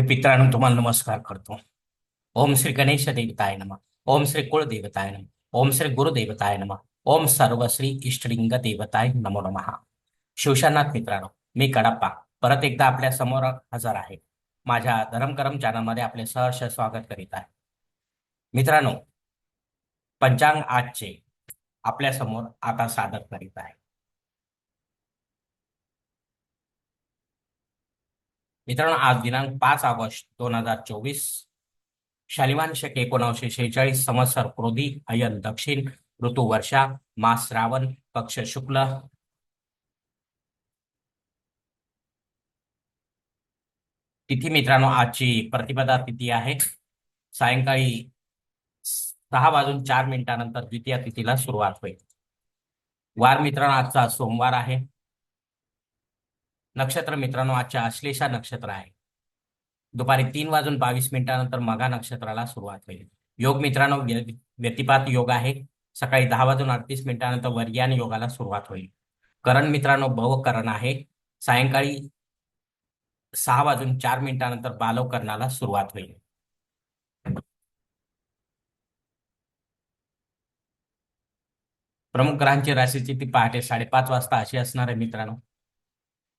मी पित्रांनो तुम्हाला नमस्कार करतो. ओम श्री गणेश देवताय नम. ओम श्री कुळदेवताय नम. ओम श्री गुरुदेवताय नम. ओम सर्व श्री इष्टलिंग देवताय नमो नमः. शिवशानाथ मित्रांनो मी कडप्पा. परत एकदा आपल्यासमोर हजर आहे. माझ्या धरमकरम चॅनलमध्ये आपले सहर्ष स्वागत करीत आहे. मित्रांनो पंचांग आजचे आपल्यासमोर आता सादर करीत आहे. मित्रांनो आज दिनांक पाच ऑगस्ट दोन हजार चोवीस. शालिवांशक शक एकोणावीसशे शेहेचाळीस संवत्सर क्रोधी अयन दक्षिण ऋतू वर्षा मास श्रावण पक्ष शुक्ल. तिथी मित्रांनो आजची प्रतिपदा तिथी आहे. सायंकाळी सहा वाजून चार मिनिटानंतर द्वितीय तिथीला सुरुवात होईल. वार मित्रांनो आजचा सोमवार आहे. नक्षत्र मित्रांनो आजच्या आश्लेषा नक्षत्र आहे. दुपारी तीन वाजून बावीस मिनिटानंतर मघा नक्षत्राला सुरुवात होईल. योग मित्रांनो व्य- व्यतिपात योग आहे. सकाळी दहा वाजून अडतीस मिनिटानंतर वर्यान योगाला सुरुवात होईल. करण मित्रांनो भवकरण आहे. सायंकाळी सहा वाजून चार मिनिटानंतर बालवकरणाला सुरुवात होईल. प्रमुख ग्रहांची राशीची ती पहाटे साडेपाच वाजता अशी असणार आहे मित्रांनो.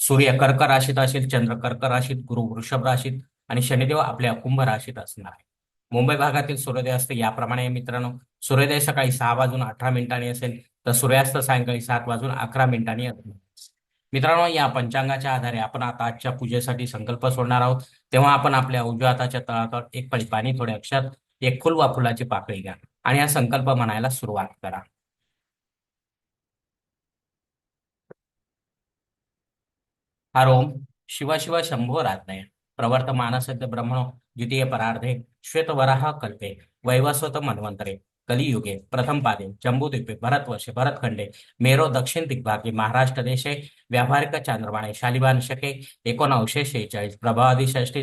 सूर्य कर्क राशीत असेल चंद्र कर्क राशीत गुरु वृषभ राशीत आणि शनिदेव आपल्या कुंभ राशीत असणार आहे. मुंबई भागातील सूर्योदय असते याप्रमाणे मित्रांनो सूर्योदय सकाळी सहा वाजून अठरा मिनिटांनी असेल तर सूर्यास्त सायंकाळी सात वाजून अकरा मिनिटांनी असणार मित्रांनो या पंचांगाच्या आधारे आपण आता आजच्या पूजेसाठी संकल्प सोडणार आहोत. तेव्हा आपण आपल्या उजव्या हाताच्या तळातळ एक पळी पाणी थोड्या अक्षर एक फुल वा फुलाची पाकळी घ्या आणि हा संकल्प म्हणायला सुरुवात करा. हर ओम शिव शिव शंभो प्रवर्त प्रवर्तमानसद्य ब्रह्मणो द्वितीय परार्धे श्वेतवराह कल्पे वैवस्वत मन्वंतरे कलियुगे प्रथम पादे जम्बूद्वीपे भरतवर्षे भरतखंडे मेरो दक्षिण दिग्भागे महाराष्ट्र देशे व्यावहारिक चांद्रमाणे शालिबान शके एकोणावीसशे शेहेचाळीस प्रभावादी षष्टी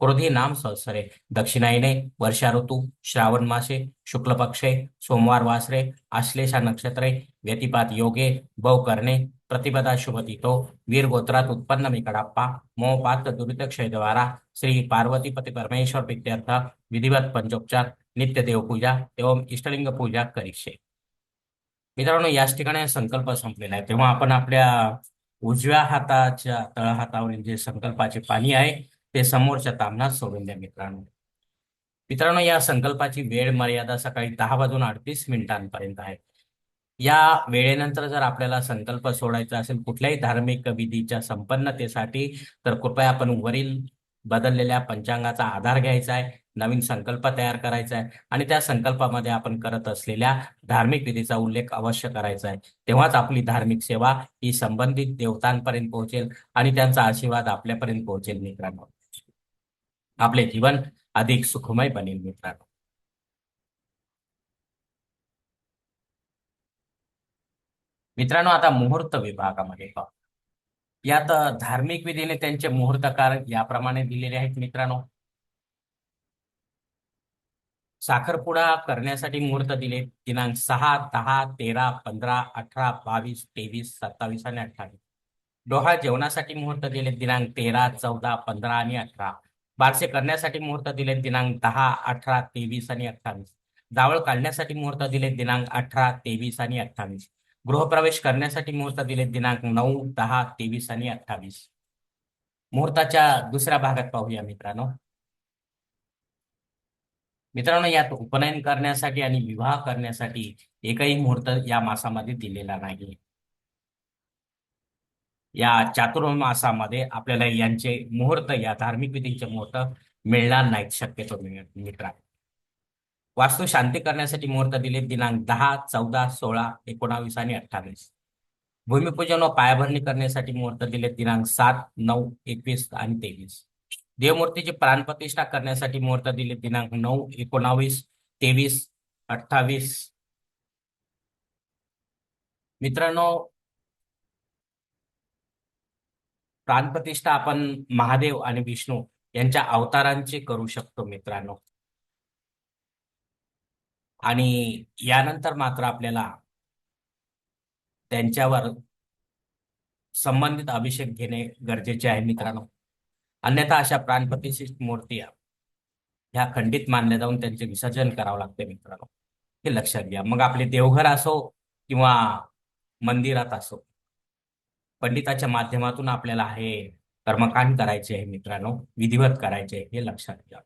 क्रोधी नाम संवत्सरे दक्षिणायने वर्षा ऋतू श्रावण मासे शुक्ल पक्षे सोमवार वासरे आश्लेषा नक्षत्रे व्यतिपात योगे बव करणे प्रतिपदा शुभतितो वीर गोत्रात उत्पन्न मी कडाप्पा मोपात दुरित द्वारा श्री पार्वतीपती परमेश्वर विद्यार्थ विधिवत पंचोपचार नित्य देवपूजा एवं इष्टलिंग पूजा करीशे मित्रांनो याच ठिकाणी संकल्प संपलेला आहे. तेव्हा आपण आपल्या उजव्या हाताच्या तळहातावरील जे संकल्पाचे पाणी आहे ते समोरच्या तामणात सोडून द्या मित्रांनो. मित्रांनो या संकल्पाची वेळ मर्यादा सकाळी दहा वाजून अडतीस मिनिटांपर्यंत आहे. या वेळेनंतर जर आपल्याला संकल्प सोडायचा असेल कुठल्याही धार्मिक विधीच्या संपन्नतेसाठी तर कृपया आपण वरील बदललेल्या पंचांगाचा आधार घ्यायचा आहे. नवीन संकल्प तयार करायचा आहे. आणि त्या संकल्पामध्ये आपण करत असलेल्या धार्मिक विधीचा उल्लेख अवश्य करायचा आहे. तेव्हाच आपली धार्मिक सेवा ही संबंधित देवतांपर्यंत पोहोचेल आणि त्यांचा आशीर्वाद आपल्यापर्यंत पोहोचेल मित्रांनो. आपले जीवन अधिक सुखमय बनेल मित्रांनो. मित्रांनो आता मुहूर्त विभागामध्ये पाहू. यात धार्मिक विधीने त्यांचे मुहूर्तकार याप्रमाणे दिलेले आहेत मित्रांनो. साखरपुडा करण्यासाठी मुहूर्त दिले. दिनांक सहा दहा तेरा पंधरा अठरा बावीस तेवीस सत्तावीस आणि अठ्ठावीस. डोहाळ जेवणासाठी मुहूर्त दिले. दिनांक तेरा चौदा पंधरा आणि अठरा. बारसे करण्यासाठी मुहूर्त दिले. दिनांक दहा अठरा तेवीस आणि अठ्ठावीस. जावळ काढण्यासाठी मुहूर्त दिले. दिनांक अठरा तेवीस आणि अठ्ठावीस. गृहप्रवेश करण्यासाठी मुहूर्त दिले. दिनांक नऊ दहा तेवीस आणि अठ्ठावीस. मुहूर्ताच्या दुसऱ्या भागात पाहूया मित्रांनो. मित्रांनो यात उपनयन करण्यासाठी आणि विवाह करण्यासाठी एकही मुहूर्त या मासामध्ये दिलेला नाही. या चातुर्मासामध्ये आपल्याला यांचे मुहूर्त या धार्मिक विधींचे मुहूर्त मिळणार नाहीत शक्यतो मित्रांनो वास्तू शांती करण्यासाठी मुहूर्त दिले दिनांक दहा चौदा सोळा एकोणावीस आणि अठ्ठावीस. भूमिपूजन व पायाभरणी करण्यासाठी मुहूर्त दिले दिनांक सात नऊ एकवीस आणि तेवीस. देवमूर्तीची प्राणप्रतिष्ठा करण्यासाठी मुहूर्त दिले. दिनांक नऊ एकोणावीस तेवीस अठ्ठावीस. मित्रांनो प्राणप्रतिष्ठा आपण महादेव आणि विष्णू यांच्या अवतारांची करू शकतो मित्रांनो. आणि यानंतर मात्र आपल्याला त्यांच्यावर संबंधित अभिषेक घेणे गरजेचे आहे मित्रांनो. अन्यथा अशा प्राणप्रतिष्ठित मूर्ती ह्या खंडित मानल्या जाऊन त्यांचे विसर्जन करावं लागते मित्रांनो. हे लक्षात घ्या. मग आपले देवघर असो किंवा मंदिरात असो पंडिताच्या माध्यमातून आपल्याला हे कर्मकांड करायचे आहे मित्रांनो विधिवत करायचे हे लक्षात घ्या.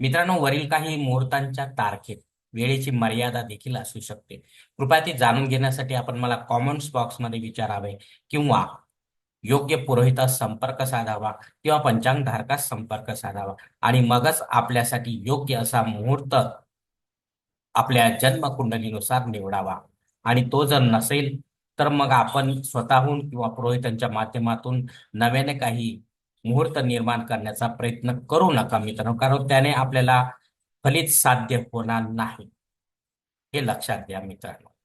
मित्रांनो वरील काही मुहूर्तांच्या तारखेत वेळेची मर्यादा देखील असू शकते. कृपया ती जाणून घेण्यासाठी आपण मला कॉमेंट्स बॉक्समध्ये विचारावे किंवा योग्य पुरोहितास संपर्क साधावा किंवा पंचांग धारकास संपर्क साधावा. आणि मगच आपल्यासाठी योग्य असा मुहूर्त आपल्या जन्मकुंडलीनुसार निवडावा. आणि तो जर नसेल तर मग आपण स्वतःहून किंवा पुरोहितांच्या माध्यमातून नव्याने काही मुहूर्त निर्माण करण्याचा प्रयत्न करू नका मित्रांनो कारण त्याने आपल्याला फलित साध्य होणार नाही. हे लक्षात घ्या मित्रांनो.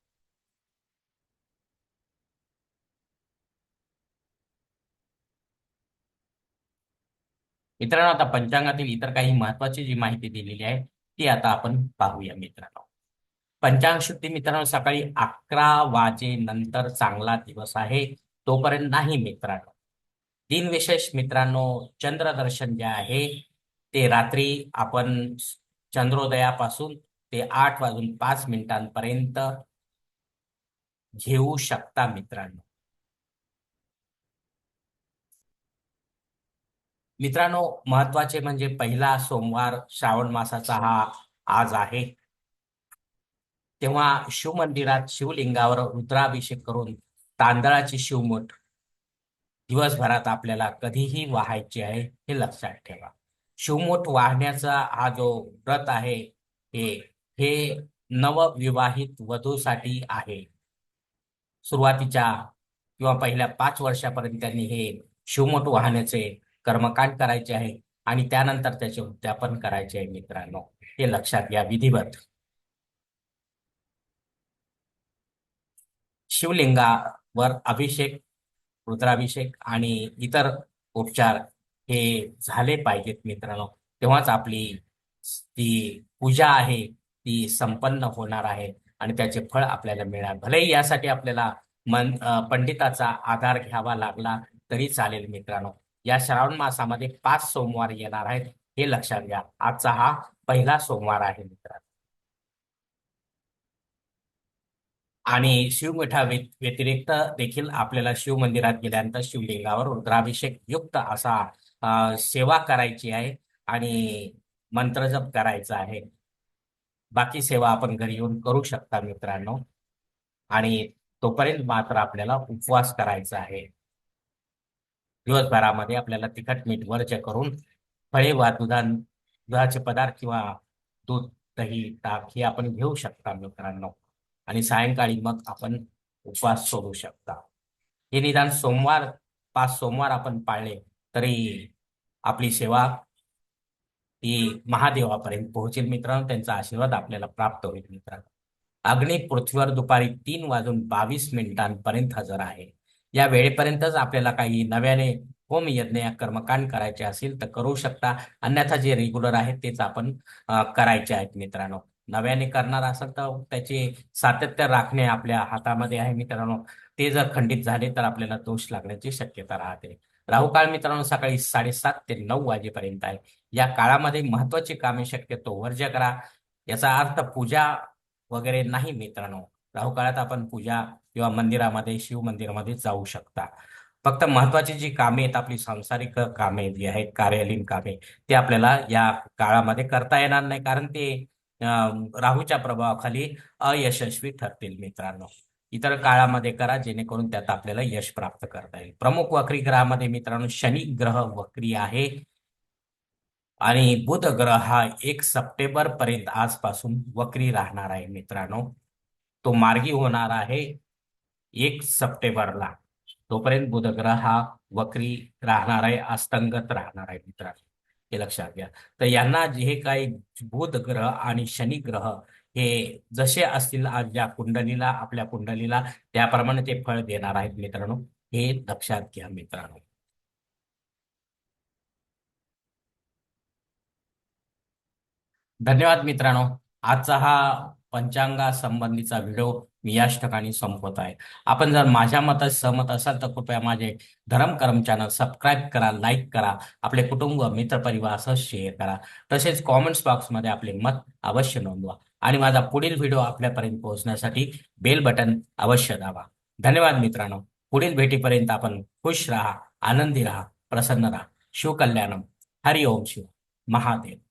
मित्रांनो आता पंचांगातील इतर काही महत्वाची जी माहिती दिलेली आहे ती आता आपण पाहूया मित्रांनो. पंचांग शुद्धी मित्रांनो सकाळी अकरा वाजेनंतर चांगला दिवस आहे तोपर्यंत नाही मित्रांनो. दिनविशेष मित्रांनो चंद्रदर्शन जे आहे ते रात्री आपण चंद्रोदयापासून ते आठ वाजून पाच मिनिटांपर्यंत घेऊ शकता मित्रांनो. मित्रांनो महत्त्वाचे म्हणजे पहिला सोमवार श्रावण मासाचा हा आज आहे. तेव्हा शिवमंदिरात शिवलिंगावर रुद्राभिषेक करून तांदळाची शिवमूठ दिवसभरात आपल्याला कधीही वाहायची आहे हे लक्षात ठेवा. शिवमुठ वाहण्याचा हा जो व्रत आहे हे हे नवविवाहित वधूसाठी आहे. सुरुवातीच्या किंवा पहिल्या पाच वर्षापर्यंत त्यांनी हे शिवमुठ वाहण्याचे कर्मकांड करायचे आहे आणि त्यानंतर त्याचे उद्यापन करायचे आहे मित्रांनो. हे लक्षात घ्या विधिवत. शिवलिंगावर अभिषेक रुद्राभिषेक आणि इतर उपचार हे झाले पाहिजेत मित्रांनो. तेव्हाच आपली ती पूजा आहे ती संपन्न होणार आहे आणि त्याचे फळ आपल्याला मिळणार. भलेही यासाठी आपल्याला मन पंडिताचा आधार घ्यावा लागला तरी चालेल मित्रांनो. या श्रावण मासामध्ये पाच सोमवार येणार आहेत हे लक्षात घ्या. आजचा हा पहिला सोमवार आहे मित्रांनो. आणि शिवमिठा व्यतिरिक्त देखील आपल्याला शिव मंदिरात गेल्यानंतर शिवलिंगावर रुद्राभिषेक युक्त असा सेवा करायची आहे आणि मंत्रजप करायचा आहे. बाकी सेवा आपण घरी येऊन करू शकता मित्रांनो. आणि तोपर्यंत मात्र आपल्याला उपवास करायचा आहे. दिवसभरामध्ये आपल्याला तिखट मीठ वर्ज करून फळे वा दुधा दुधाचे पदार्थ किंवा दूध दही ताक हे आपण घेऊ शकता मित्रांनो. आणि सायंकाळी मग आपण उपवास सोडू शकता. हे निदान सोमवार पाच सोमवार आपण पाळले तरी आपली सेवा ही महादेवापर्यंत पोहोचेल मित्रांनो. त्यांचा आशीर्वाद आपल्याला प्राप्त होईल मित्रांनो. अग्नी पृथ्वीवर दुपारी तीन वाजून बावीस मिनिटांपर्यंत हजर आहे. या वेळेपर्यंतच आपल्याला काही नव्याने होम यज्ञ या कर्मकांड करायचे असेल तर करू शकता. अन्यथा जे रेग्युलर आहेत तेच आपण करायचे आहेत मित्रांनो. नव्याने करणार असाल तर त्याचे सातत्य राखणे आपल्या हातामध्ये आहे मित्रांनो. ते जर खंडित झाले तर आपल्याला दोष लागण्याची शक्यता राहते. राहू काळ मित्रांनो सकाळी साडेसात ते नऊ वाजेपर्यंत आहे. या काळामध्ये महत्वाची कामे शक्यतो वर्ज्य करा. याचा अर्थ पूजा वगैरे नाही मित्रांनो. राहू काळात आपण पूजा किंवा मंदिरामध्ये शिव मंदिरामध्ये जाऊ शकता. फक्त महत्वाची जी कामे आहेत आपली सांसारिक कामे जी आहेत कार्यालयीन कामे ते आपल्याला या काळामध्ये करता येणार नाही. कारण ते राहूच्या प्रभावाखाली अयशस्वी ठरतील मित्रांनो. इतर काळामध्ये करा जेणेकरून त्यात आपल्याला यश प्राप्त करता येईल. प्रमुख वक्री ग्रहामध्ये मित्रांनो शनी ग्रह वक्री आहे. आणि बुध ग्रह हा एक सप्टेंबर पर्यंत आजपासून वक्री राहणार आहे मित्रांनो. तो मार्गी होणार आहे. एक सप्टेंबरला. तोपर्यंत बुधग्रह हा वक्री राहणार आहे अस्तंगत राहणार आहे मित्रांनो. हे लक्षात घ्या. तर यांना जे काही बुध ग्रह आणि शनी ग्रह हे जसे असतील आज ज्या कुंडलीला आपल्या कुंडलीला त्याप्रमाणे ते फळ देणार आहेत मित्रांनो. हे लक्षात घ्या मित्रांनो. धन्यवाद मित्रांनो. आजचा हा पंचांगा संबंधीचा व्हिडिओ मी याच ठिकाणी संपवत आहे. आपण जर माझ्या मतात सहमत असाल तर कृपया माझे धरम करम चॅनल सबस्क्राईब करा लाईक करा आपले कुटुंब मित्रपरिवारासह शेअर करा. तसेच कॉमेंट्स बॉक्समध्ये आपले मत अवश्य नोंदवा आणि माझा पुढील व्हिडिओ आपल्यापर्यंत पोहोचण्यासाठी बेल बटन अवश्य दाबा. धन्यवाद मित्रांनो. पुढील भेटीपर्यंत आपण खुश राहा आनंदी राहा प्रसन्न राहा. शिवकल्याणम. हरि ओम शिव महादेव.